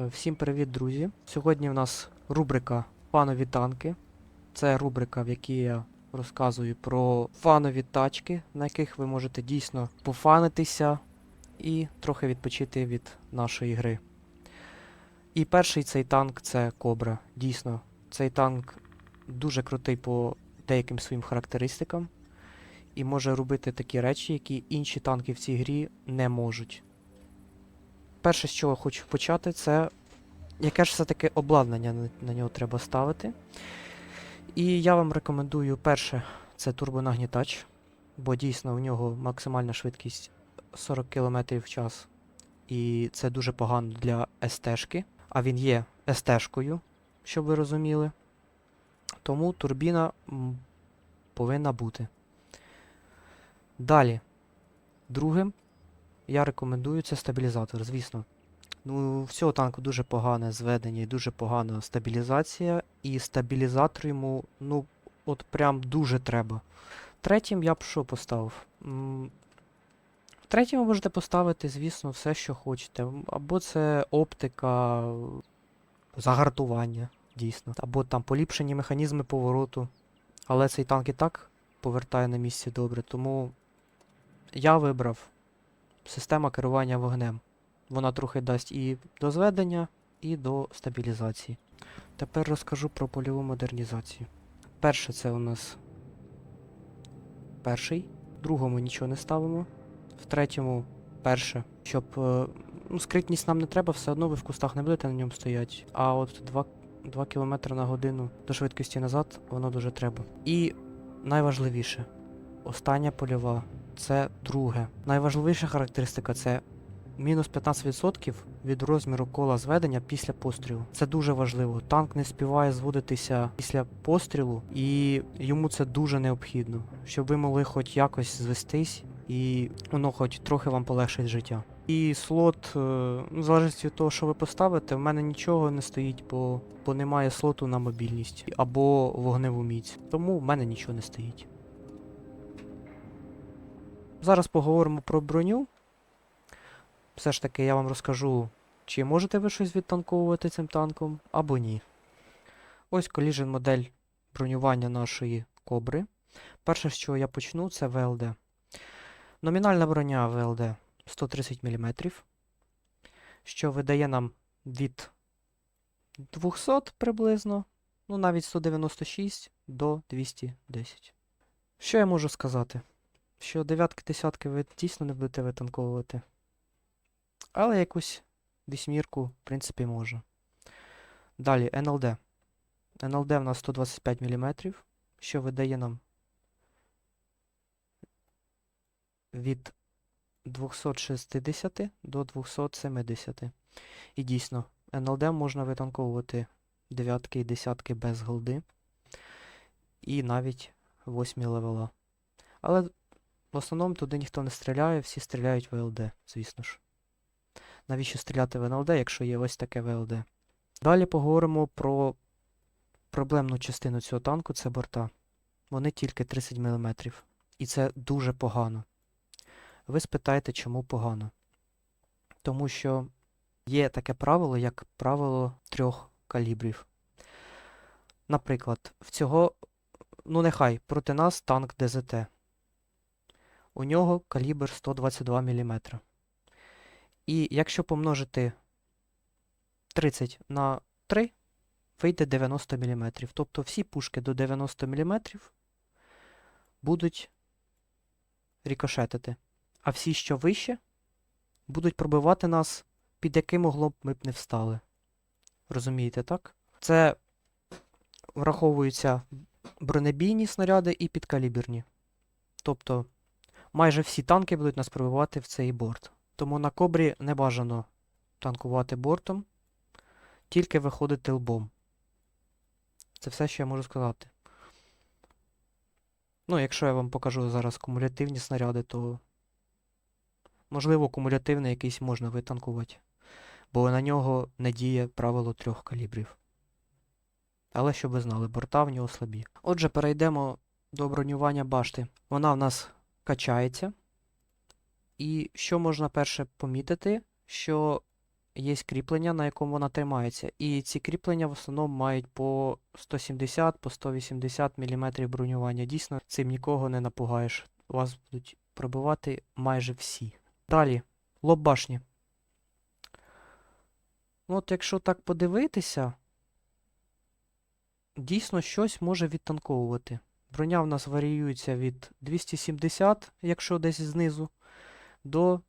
Е, Всім привіт, друзі! Сьогодні в нас рубрика Фанові танки. Це рубрика, в якій я розказую про фанові тачки, на яких ви можете дійсно пофанитися і трохи відпочити від нашої гри. І перший цей танк це Кобра. Дійсно, цей танк дуже крутий по деяким своїм характеристикам і може робити такі речі, які інші танки в цій грі не можуть. Перше, з чого хочу почати, це яке ж все-таки обладнання на, нього треба ставити. І я вам рекомендую перше, це турбонагнітач, бо дійсно у нього максимальна швидкість 40 км в час. І це дуже погано для СТ-шки, а він є СТ-шкою, щоб ви розуміли. Тому турбіна повинна бути. Далі. Другим я рекомендую це стабілізатор, звісно. Ну, в цього танку дуже погане зведення і дуже погана стабілізація, і стабілізатор йому, ну, от прям дуже треба. Третім я б що поставив? Третім ви можете поставити, звісно, все, що хочете. Або це оптика, загартування, дійсно. Або там поліпшені механізми повороту. Але цей танк і так повертає на місці добре, тому я вибрав система керування вогнем. Вона трохи дасть і до зведення, і до стабілізації. Тепер розкажу про польову модернізацію. Перше це у нас перший, в другому нічого не ставимо, в третьому перше, щоб е, ну, скритність нам не треба, все одно ви в кустах не будете на ньому стояти. А от 2, 2 км на годину до швидкості назад воно дуже треба. І найважливіше, остання польова це друге. Найважливіша характеристика це мінус 15% від розміру кола зведення після пострілу. Це дуже важливо. Танк не співає зводитися після пострілу, і йому це дуже необхідно, щоб ви могли хоч якось звестись, і воно хоч трохи вам полегшить життя. І слот, е, ну, залежить від того, що ви поставите, в мене нічого не стоїть, бо, бо немає слоту на мобільність або вогневу міць. Тому в мене нічого не стоїть. Зараз поговоримо про броню. Все ж таки я вам розкажу, чи можете ви щось відтанковувати цим танком, або ні. Ось коліжен модель бронювання нашої кобри. Перше, чого я почну, це ВЛД. Номінальна броня ВЛД 130 мм, що видає нам від 200 приблизно, ну навіть 196 до 210. Що я можу сказати? Що дев'ятки десятки ви дійсно не будете витанковувати. Але якусь вісьмірку, в принципі, може. Далі НЛД. НЛД в нас 125 мм, що видає нам від 260 до 270. І дійсно, НЛД можна витанковувати дев'ятки і десятки без голди. І навіть 8 левела. Але в основному туди ніхто не стріляє, всі стріляють в ВЛД, звісно ж. Навіщо стріляти в НЛД, якщо є ось таке ВЛД? Далі поговоримо про проблемну частину цього танку це борта. Вони тільки 30 мм. І це дуже погано. Ви спитаєте, чому погано? Тому що є таке правило, як правило трьох калібрів. Наприклад, в цього, ну нехай, проти нас танк ДЗТ. У нього калібр 122 мм. І якщо помножити 30 на 3, вийде 90 мм. Тобто всі пушки до 90 мм будуть рікошетити. А всі, що вище, будуть пробивати нас, під яким углом ми б не встали. Розумієте, так? Це враховуються бронебійні снаряди і підкаліберні. Тобто майже всі танки будуть нас пробивати в цей борт. Тому на кобрі не бажано танкувати бортом, тільки виходити лбом. Це все, що я можу сказати. Ну, якщо я вам покажу зараз кумулятивні снаряди, то можливо кумулятивний якийсь можна витанкувати, бо на нього не діє правило трьох калібрів. Але щоб ви знали, борта в нього слабі. Отже, перейдемо до бронювання башти. Вона в нас качається. І що можна перше помітити, що є кріплення, на якому вона тримається. І ці кріплення в основному мають по 170 по 180 мм бронювання. Дійсно, цим нікого не напугаєш. Вас будуть пробивати майже всі. Далі, лоб башні. Ну, От якщо так подивитися, дійсно щось може відтанковувати. Броня в нас варіюється від 270, якщо десь знизу, до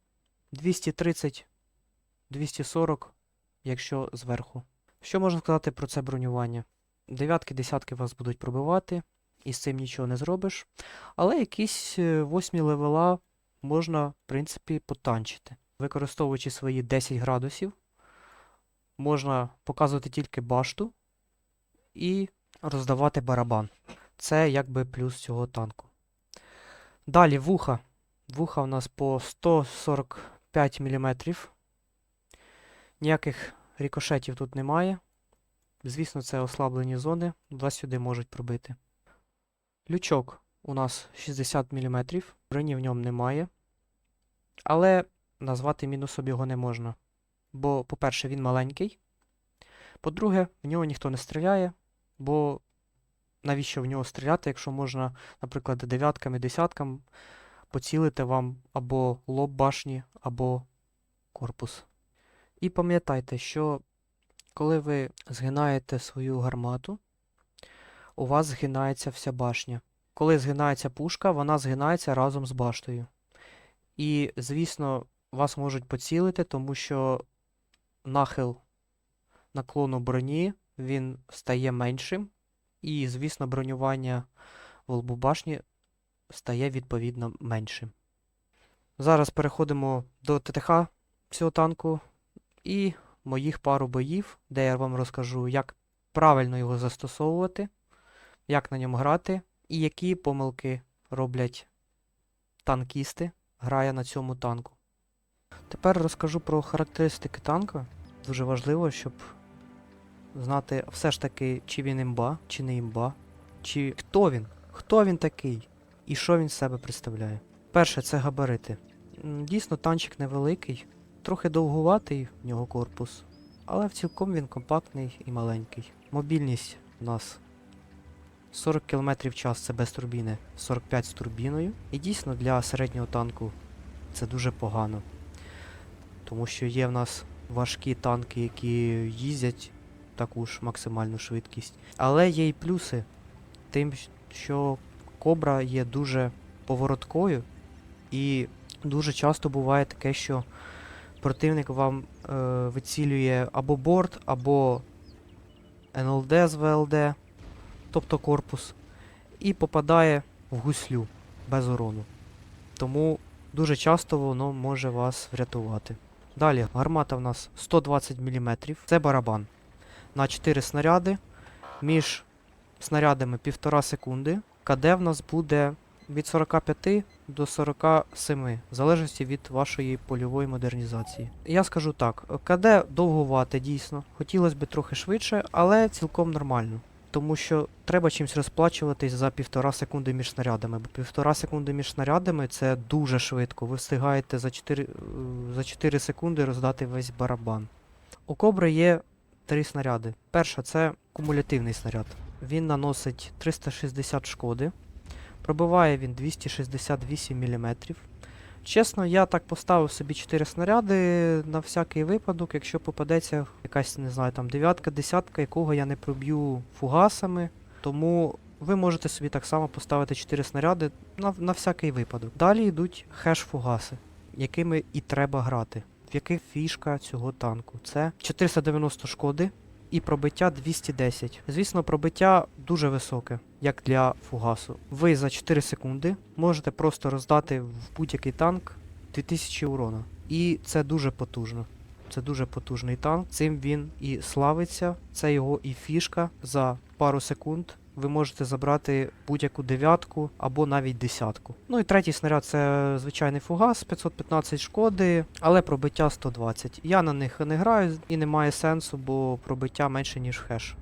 230-240, якщо зверху. Що можна сказати про це бронювання? Дев'ятки, десятки вас будуть пробивати, і з цим нічого не зробиш. Але якісь е, восьмі левела можна, в принципі, потанчити. Використовуючи свої 10 градусів, можна показувати тільки башту і роздавати барабан. Це якби плюс цього танку. Далі вуха. Вуха у нас по 145 мм. М'яких рікошетів тут немає. Звісно, це ослаблені зони, вас сюди можуть пробити. Лючок у нас 60 мм, броні в ньому немає. Але назвати мінусом його не можна. Бо, по-перше, він маленький. По-друге, в нього ніхто не стріляє, бо навіщо в нього стріляти, якщо можна, наприклад, дев'ятками, десяткам поцілити вам або лоб башні, або корпус. І пам'ятайте, що коли ви згинаєте свою гармату, у вас згинається вся башня. Коли згинається пушка, вона згинається разом з баштою. І, звісно, вас можуть поцілити, тому що нахил наклону броні він стає меншим, і, звісно, бронювання в лбу башні стає відповідно меншим. Зараз переходимо до ТТХ цього танку і моїх пару боїв, де я вам розкажу, як правильно його застосовувати, як на ньому грати, і які помилки роблять танкісти, грає на цьому танку. Тепер розкажу про характеристики танка. Дуже важливо, щоб знати все ж таки, чи він імба, чи не імба, чи хто він, хто він такий і що він себе представляє. Перше, це габарити. Дійсно, танчик невеликий, трохи довгуватий в нього корпус, але в цілком він компактний і маленький. Мобільність у нас 40 км в час це без турбіни, 45 з турбіною. І дійсно для середнього танку це дуже погано. Тому що є в нас важкі танки, які їздять таку ж максимальну швидкість. Але є й плюси, тим, що кобра є дуже повороткою, і дуже часто буває таке, що противник вам е, вицілює або борт, або НЛД з ВЛД, тобто корпус, і попадає в гуслю без урону. Тому дуже часто воно може вас врятувати. Далі, гармата в нас 120 мм, це барабан. На 4 снаряди. Між снарядами 1,5 секунди. КД в нас буде від 45 до 47, в залежності від вашої польової модернізації. Я скажу так, КД довгувате дійсно. Хотілося б трохи швидше, але цілком нормально. Тому що треба чимось розплачуватись за півтора секунди між снарядами. Бо півтора секунди між снарядами це дуже швидко. Ви встигаєте за 4, е, за 4 секунди роздати весь барабан. У кобри є три снаряди. Перша це кумулятивний снаряд. Він наносить 360 шкоди. Пробиває він 268 мм. Чесно, я так поставив собі 4 снаряди на всякий випадок, якщо попадеться якась, не знаю, там дев'ятка, десятка, якого я не проб'ю фугасами. Тому ви можете собі так само поставити 4 снаряди на, на всякий випадок. Далі йдуть хеш-фугаси, якими і треба грати. Яких фішка цього танку? Це 490 шкоди і пробиття 210. Звісно, пробиття дуже високе, як для фугасу. Ви за 4 секунди можете просто роздати в будь-який танк 2000 урона. І це дуже потужно. Це дуже потужний танк. Цим він і славиться. Це його і фішка. За пару секунд ви можете забрати будь-яку дев'ятку або навіть десятку. Ну і третій снаряд це звичайний фугас, 515 шкоди, але пробиття 120. Я на них не граю і немає сенсу, бо пробиття менше, ніж хеш.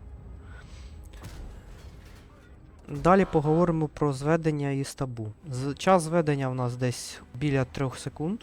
Далі поговоримо про зведення і стабу. Час зведення в нас десь біля 3 секунд.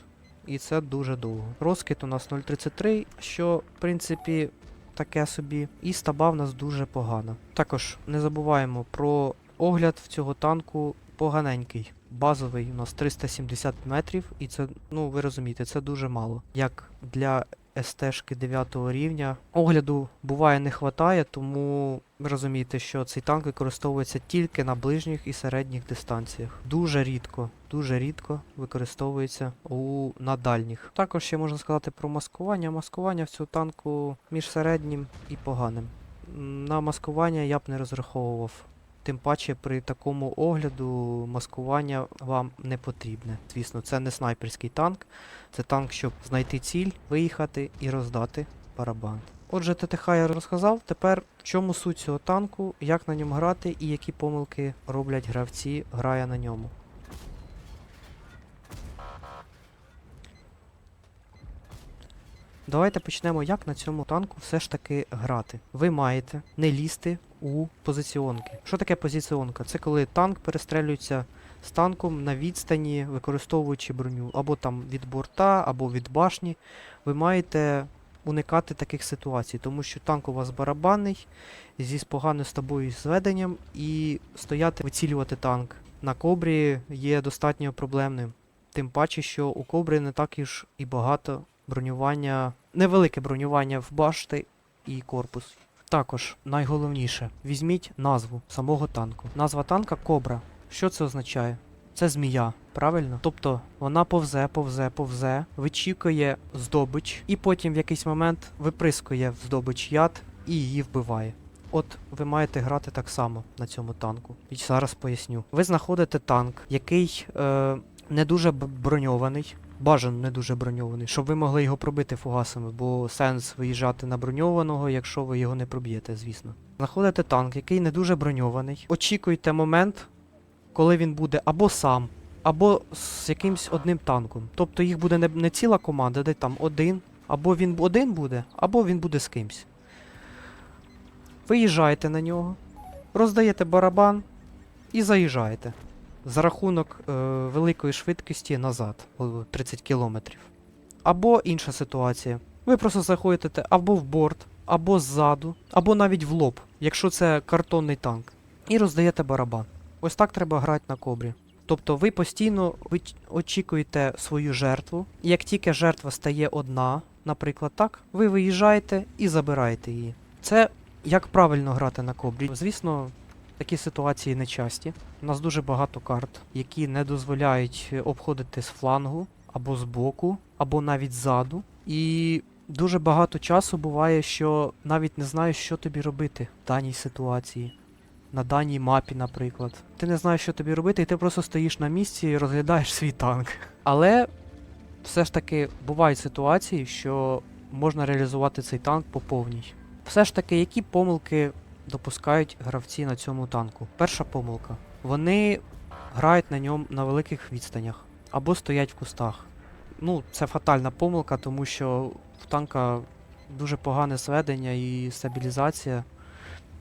і це дуже довго. Розкид у нас 0.33, що в принципі таке собі. І стаба в нас дуже погана. Також не забуваємо про огляд в цього танку поганенький. Базовий у нас 370 метрів, і це, ну ви розумієте, це дуже мало. Як для СТ-шки 9 рівня. Огляду буває не хватає, тому розумієте, що цей танк використовується тільки на ближніх і середніх дистанціях. Дуже рідко, дуже рідко використовується у на дальніх. Також ще можна сказати про маскування. Маскування в цього танку між середнім і поганим. На маскування я б не розраховував. Тим паче при такому огляду маскування вам не потрібне. Звісно, це не снайперський танк, це танк, щоб знайти ціль, виїхати і роздати барабан. Отже, ТТХ я розказав. Тепер в чому суть цього танку, як на ньому грати і які помилки роблять гравці, грає на ньому. Давайте почнемо, як на цьому танку все ж таки грати. Ви маєте не лізти у позиціонки. Що таке позиціонка? Це коли танк перестрелюється з танком на відстані, використовуючи броню, або там від борта, або від башні. Ви маєте уникати таких ситуацій, тому що танк у вас барабанний, зі з поганим з тобою зведенням, і стояти, вицілювати танк на кобрі є достатньо проблемним. Тим паче, що у кобри не так ж і багато бронювання, невелике бронювання в башти і корпус. Також найголовніше, візьміть назву самого танку. Назва танка Кобра. Що це означає? Це змія, правильно? Тобто вона повзе, повзе, повзе, вичікує здобич, і потім в якийсь момент виприскує в здобич яд і її вбиває. От ви маєте грати так само на цьому танку. І зараз поясню. Ви знаходите танк, який е, не дуже броньований, бажано не дуже броньований, щоб ви могли його пробити фугасами, бо сенс виїжджати на броньованого, якщо ви його не проб'єте, звісно. Знаходите танк, який не дуже броньований. Очікуйте момент, коли він буде або сам, або з якимсь одним танком. Тобто їх буде не, не ціла команда, де там один, або він один буде, або він буде з кимсь. Виїжджаєте на нього, роздаєте барабан і заїжджаєте за рахунок е, великої швидкості назад, 30 км. Або інша ситуація. Ви просто заходите або в борт, або ззаду, або навіть в лоб, якщо це картонний танк, і роздаєте барабан. Ось так треба грати на кобрі. Тобто ви постійно очікуєте свою жертву, як тільки жертва стає одна, наприклад, так, ви виїжджаєте і забираєте її. Це як правильно грати на кобрі. Звісно, такі ситуації нечасті. У нас дуже багато карт, які не дозволяють обходити з флангу, або з боку, або навіть ззаду. І дуже багато часу буває, що навіть не знаєш, що тобі робити в даній ситуації. На даній мапі, наприклад. Ти не знаєш, що тобі робити, і ти просто стоїш на місці і розглядаєш свій танк. Але все ж таки бувають ситуації, що можна реалізувати цей танк по повній. Все ж таки, які помилки допускають гравці на цьому танку? Перша помилка. Вони грають на ньому на великих відстанях або стоять в кустах. Ну, це фатальна помилка, тому що в танка дуже погане зведення і стабілізація,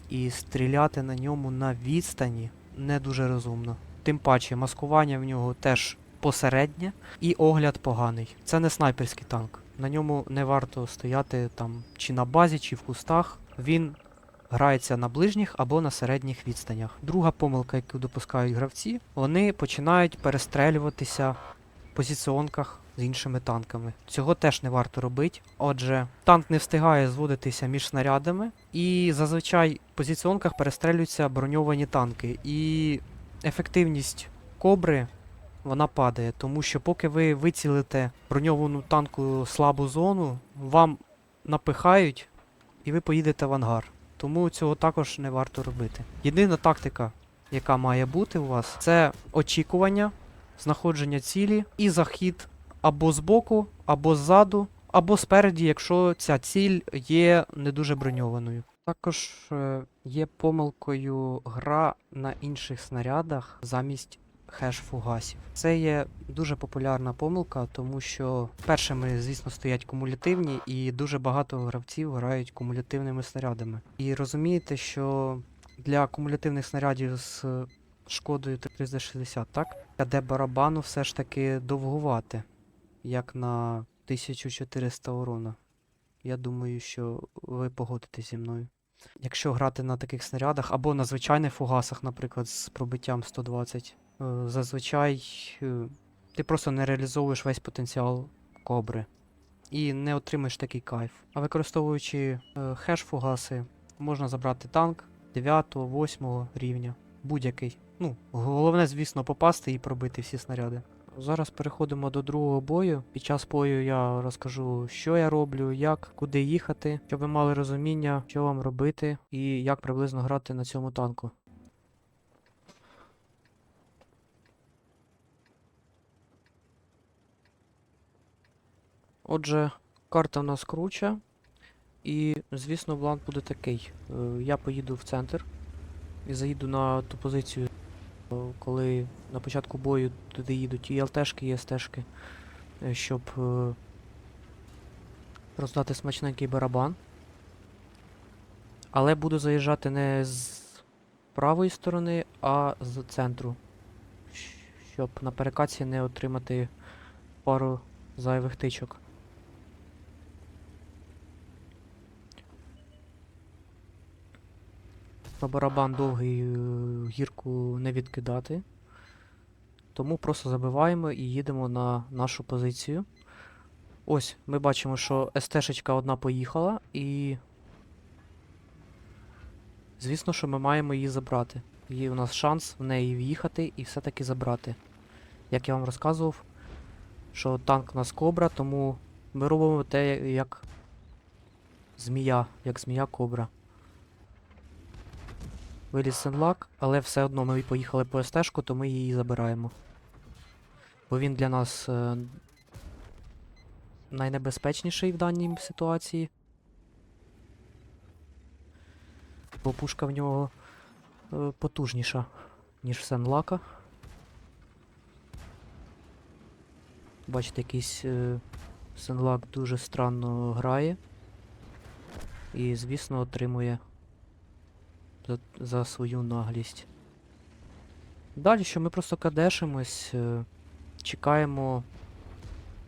і стріляти на ньому на відстані не дуже розумно. Тим паче, маскування в нього теж посереднє і огляд поганий. Це не снайперський танк. На ньому не варто стояти там чи на базі, чи в кустах. Він грається на ближніх або на середніх відстанях. Друга помилка, яку допускають гравці, вони починають перестрелюватися в позиціонках з іншими танками. Цього теж не варто робити. Отже, танк не встигає зводитися між снарядами, і зазвичай в позиціонках перестрелюються броньовані танки. І ефективність кобри вона падає, тому що поки ви вицілите броньовану танку слабу зону, вам напихають і ви поїдете в ангар. Тому цього також не варто робити. Єдина тактика, яка має бути у вас, це очікування, знаходження цілі і захід або збоку, або ззаду, або спереді, якщо ця ціль є не дуже броньованою. Також е, є помилкою гра на інших снарядах замість хеш-фугасів. Це є дуже популярна помилка, тому що першими, звісно, стоять кумулятивні, і дуже багато гравців грають кумулятивними снарядами. І розумієте, що для кумулятивних снарядів з шкодою 360, так? де барабану все ж таки довгувати. Як на 1400 урона. Я думаю, що ви погодитесь зі мною. Якщо грати на таких снарядах або на звичайних фугасах, наприклад, з пробиттям 120, е, зазвичай е, ти просто не реалізовуєш весь потенціал кобри і не отримаєш такий кайф. А використовуючи е, хеш-фугаси, можна забрати танк 9, 8 рівня, будь-який. Ну, головне, звісно, попасти і пробити всі снаряди. Зараз переходимо до другого бою. Під час бою я розкажу, що я роблю, як, куди їхати, щоб ви мали розуміння, що вам робити і як приблизно грати на цьому танку. Отже, карта в нас круча. І, звісно, план буде такий. Е, Я поїду в центр і заїду на ту позицію, коли на початку бою туди їдуть і ЛТшки, і СТшки, е, щоб е, роздати смачненький барабан. Але буду заїжджати не з правої сторони, а з центру. Щоб на перекаці не отримати пару зайвих тичок. На барабан довгий е, гірку не відкидати. Тому просто забиваємо і їдемо на нашу позицію. Ось, ми бачимо, що СТ-шечка одна поїхала, і. Звісно, що ми маємо її забрати. Є у нас шанс в неї в'їхати і все-таки забрати. Як я вам розказував, що танк у нас кобра, тому ми робимо те як змія, як змія кобра. Виліз сенлак, але все одно ми поїхали по СТ-шку, то ми її забираємо. Бо він для нас е, найнебезпечніший в даній ситуації. Бо пушка в нього е, потужніша, ніж Сенлака. Бачите, якийсь е, Сенлак дуже странно грає. І, звісно, отримує за, за свою наглість. Далі, що ми просто кадешимось, е, чекаємо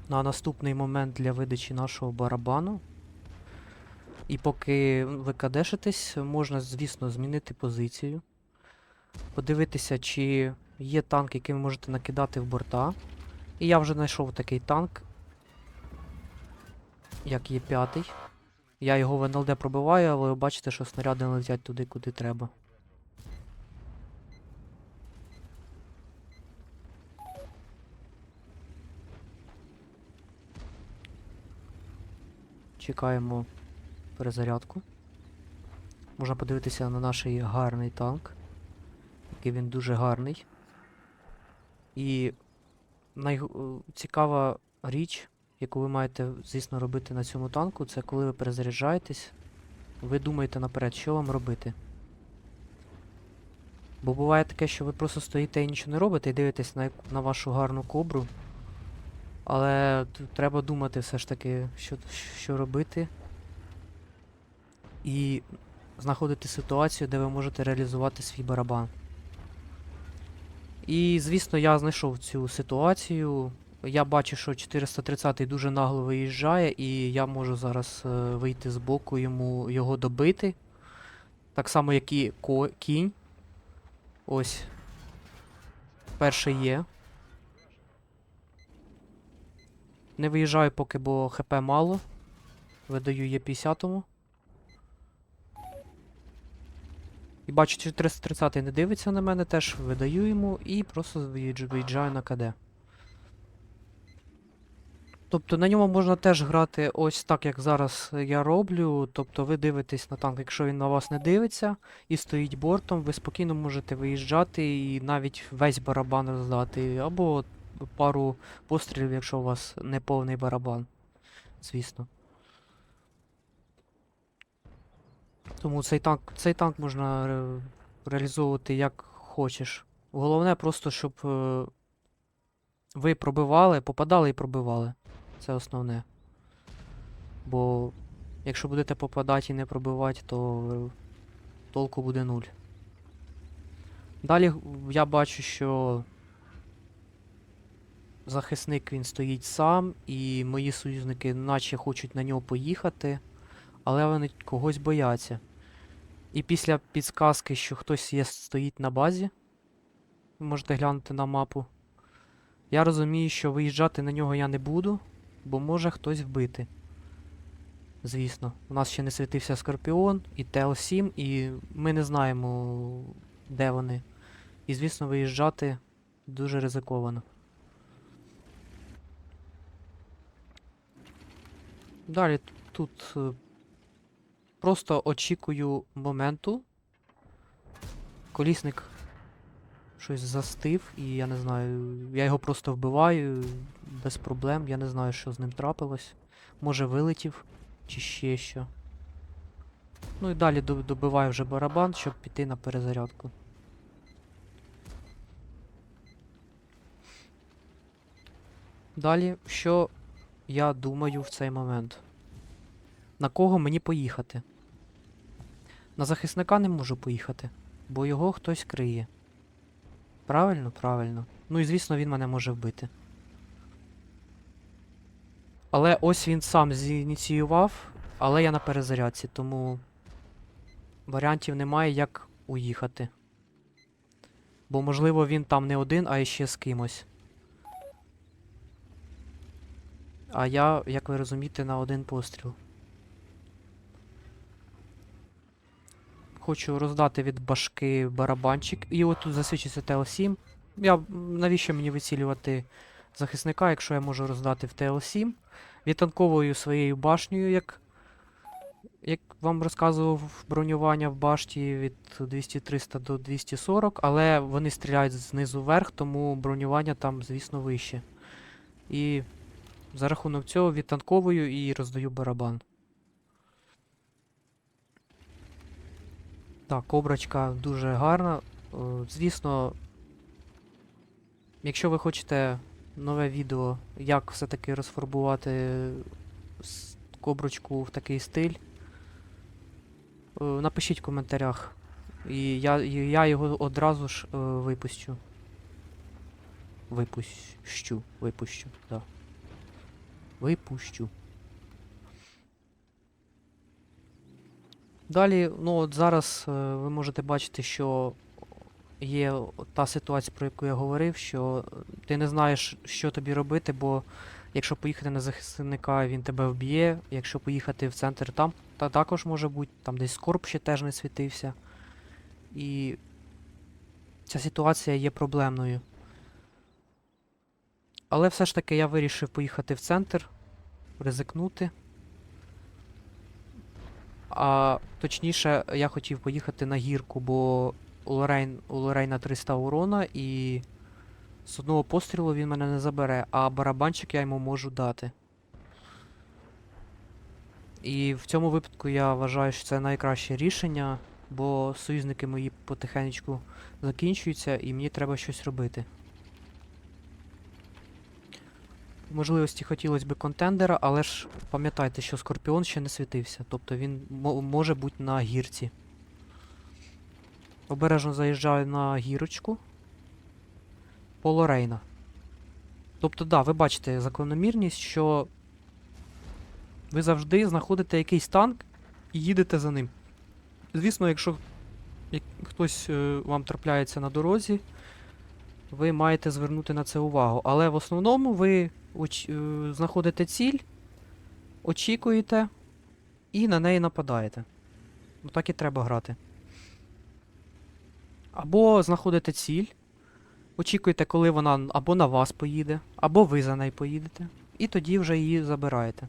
на наступний момент для видачі нашого барабану. І поки ви кадешитесь, можна, звісно, змінити позицію. Подивитися, чи є танк, який ви можете накидати в борта. І я вже знайшов такий танк, як є п'ятий. Я його в НЛД пробиваю, але ви бачите, що снаряди летять туди, куди треба. Чекаємо перезарядку. Можна подивитися на наш гарний танк. Який він дуже гарний. І найцікава річ, яку ви маєте, звісно, робити на цьому танку, це коли ви перезаряджаєтесь, ви думаєте наперед, що вам робити. Бо буває таке, що ви просто стоїте і нічого не робите і дивитесь на, на вашу гарну кобру. Але тут треба думати все ж таки, що, що робити. І знаходити ситуацію, де ви можете реалізувати свій барабан. І, звісно, я знайшов цю ситуацію. Я бачу, що 430-й дуже нагло виїжджає, і я можу зараз е, вийти з боку йому його добити. Так само, як і ко- кінь. Ось. Перший є. Не виїжджаю поки, бо ХП мало. Видаю є 50-му. І бачу, 430-й не дивиться на мене, теж видаю йому і просто виїжджаю на КД. Тобто на ньому можна теж грати ось так, як зараз я роблю. Тобто ви дивитесь на танк, якщо він на вас не дивиться і стоїть бортом, ви спокійно можете виїжджати і навіть весь барабан роздати, або пару пострілів, якщо у вас не повний барабан. Звісно. Тому цей танк, цей танк можна ре- реалізовувати як хочеш. Головне просто, щоб е, ви пробивали, попадали і пробивали. Це основне. Бо якщо будете попадати і не пробивати, то толку буде нуль. Далі я бачу, що захисник він стоїть сам, і мої союзники наче хочуть на нього поїхати, але вони когось бояться. І після підсказки, що хтось є, стоїть на базі, ви можете глянути на мапу. Я розумію, що виїжджати на нього я не буду, бо може хтось вбити. Звісно, у нас ще не світився Скорпіон і ТЛ-7, і ми не знаємо, де вони. І, звісно, виїжджати дуже ризиковано. Далі тут е, просто очікую моменту. Колісник щось застив, і я не знаю. Я його просто вбиваю без проблем. Я не знаю, що з ним трапилось. Може вилетів, чи ще що. Ну і далі добиваю вже барабан, щоб піти на перезарядку. Далі, що я думаю в цей момент? На кого мені поїхати? На захисника не можу поїхати, бо його хтось криє. Правильно, правильно. Ну і звісно, він мене може вбити. Але ось він сам зініціював, але я на перезарядці, тому варіантів немає, як уїхати. Бо, можливо, він там не один, а ще з кимось. А я, як ви розумієте, на один постріл. Хочу роздати від башки барабанчик. І от тут засвідчиться ТЛ-7. Я, навіщо мені вицілювати захисника, якщо я можу роздати в ТЛ-7? Відтанковую своєю башнею, як, як вам розказував бронювання в башті від 200-300 до 240, але вони стріляють знизу вверх, тому бронювання там, звісно, вище. І за рахунок цього відтанковую і роздаю барабан. Так, кобрачка дуже гарна. Е, Звісно, якщо ви хочете нове відео, як все-таки розфарбувати коброчку в такий стиль, е, напишіть в коментарях. І я, я його одразу ж е, випущу. Випущу. Випущу, так. Да. Випущу. Далі, ну от зараз е, ви можете бачити, що є та ситуація, про яку я говорив, що ти не знаєш, що тобі робити, бо якщо поїхати на захисника, він тебе вб'є. Якщо поїхати в центр, там та також може бути, там десь скорб ще теж не світився. І ця ситуація є проблемною. Але все ж таки я вирішив поїхати в центр, ризикнути. А точніше, я хотів поїхати на гірку, бо у, Лорейн, у Лорейна 300 урона і з одного пострілу він мене не забере, а барабанчик я йому можу дати. І в цьому випадку я вважаю, що це найкраще рішення, бо союзники мої потихеньку закінчуються і мені треба щось робити. Можливості хотілося б контендера, але ж пам'ятайте, що Скорпіон ще не світився, тобто він може бути на гірці. Обережно заїжджаю на гірочку. Полорейна. Тобто, да, ви бачите закономірність, що ви завжди знаходите якийсь танк і їдете за ним. Звісно, якщо хтось е, вам трапляється на дорозі, ви маєте звернути на це увагу. Але в основному ви оч- е, знаходите ціль, очікуєте і на неї нападаєте. Ну так і треба грати. Або знаходите ціль, очікуєте, коли вона або на вас поїде, або ви за нею поїдете, і тоді вже її забираєте.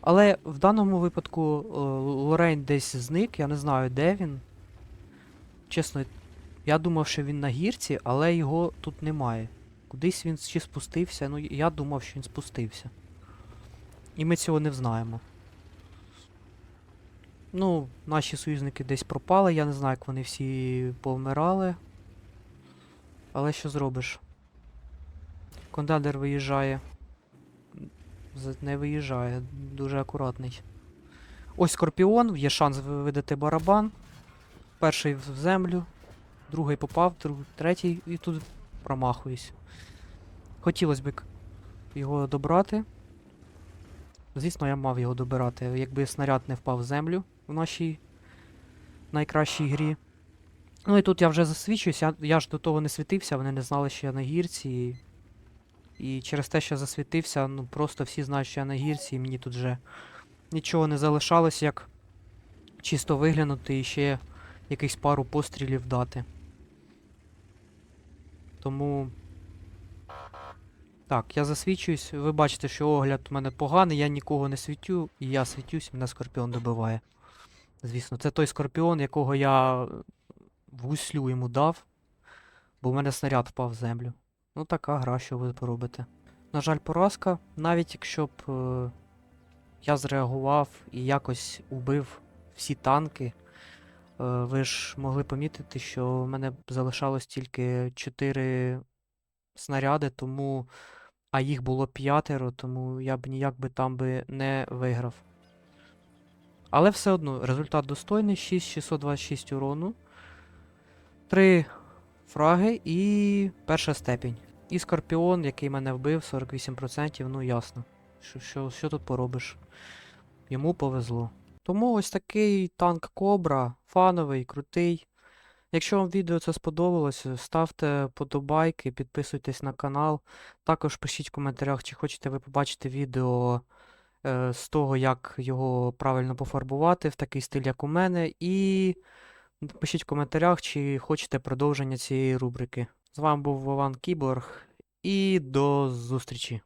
Але в даному випадку е, Лорейн десь зник, я не знаю, де він. Чесно, я думав, що він на гірці, але його тут немає. Кудись він чи спустився, ну я думав, що він спустився. І ми цього не взнаємо. Ну, наші союзники десь пропали, я не знаю, як вони всі повмирали. Але що зробиш? Кондендер виїжджає. Не виїжджає, дуже акуратний. Ось Скорпіон, є шанс видати барабан. Перший в землю, другий попав, третій і тут промахуюсь. Хотілося б його добрати. Звісно, я мав його добирати, якби снаряд не впав в землю в нашій найкращій грі. Ну і тут я вже засвічуюсь, я, ж до того не світився, вони не знали, що я на гірці. І, і через те, що засвітився, ну просто всі знають, що я на гірці, і мені тут вже нічого не залишалось, як чисто виглянути і ще якихось пару пострілів дати. Тому. Так, я засвічуюсь. Ви бачите, що огляд у мене поганий, я нікого не світю, і я світюсь, мене скорпіон добиває. Звісно, це той скорпіон, якого я е, гуслю йому дав, бо в мене снаряд впав в землю. Ну така гра, що ви поробите. На жаль, поразка, навіть якщо б е, я зреагував і якось убив всі танки, е, ви ж могли помітити, що в мене залишалось тільки 4 снаряди, тому. А їх було п'ятеро, тому я б ніяк би там би не виграв. Але все одно, результат достойний, 6626 урону. 3 фраги і перша степінь. І Скорпіон, який мене вбив, 48%, ну ясно. Що, що, що тут поробиш? Йому повезло. Тому ось такий танк Кобра, фановий, крутий. Якщо вам відео це сподобалось, ставте подобайки, підписуйтесь на канал. Також пишіть в коментарях, чи хочете ви побачити відео е, з того, як його правильно пофарбувати в такий стиль, як у мене. І пишіть в коментарях, чи хочете продовження цієї рубрики. З вами був Вован Кіборг, і до зустрічі!